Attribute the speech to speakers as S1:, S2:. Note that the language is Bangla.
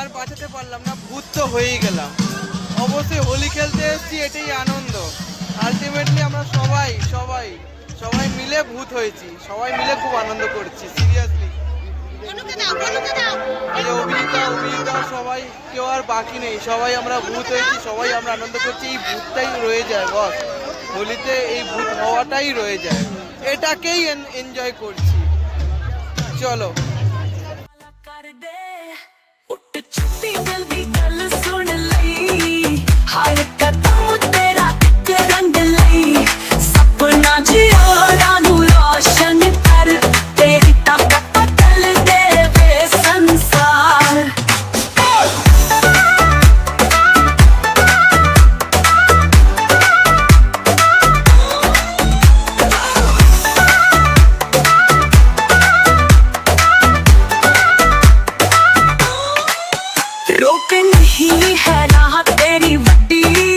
S1: আর বাঁচাতে পারলাম না ভূত তো হয়েই গেলাম। অবশ্যই হোলি খেলতে এসেছি এটাই আনন্দ। আলটিমেটলি আমরা সবাই সবাই সবাই মিলে ভূত হয়েছি সবাই মিলে খুব আনন্দ করছি সিরিয়াসলি সবাই কেউ আর বাকি নেই। সবাই আমরা ভূত হয়েছি সবাই আমরা আনন্দ করছি এই ভূতটাই রয়ে যায় বস। হোলিতে এই ভূত হওয়াটাই রয়ে যায়। এটাকেই এনজয় করছি। চলো।
S2: रोक नहीं है ना तेरी बड़ी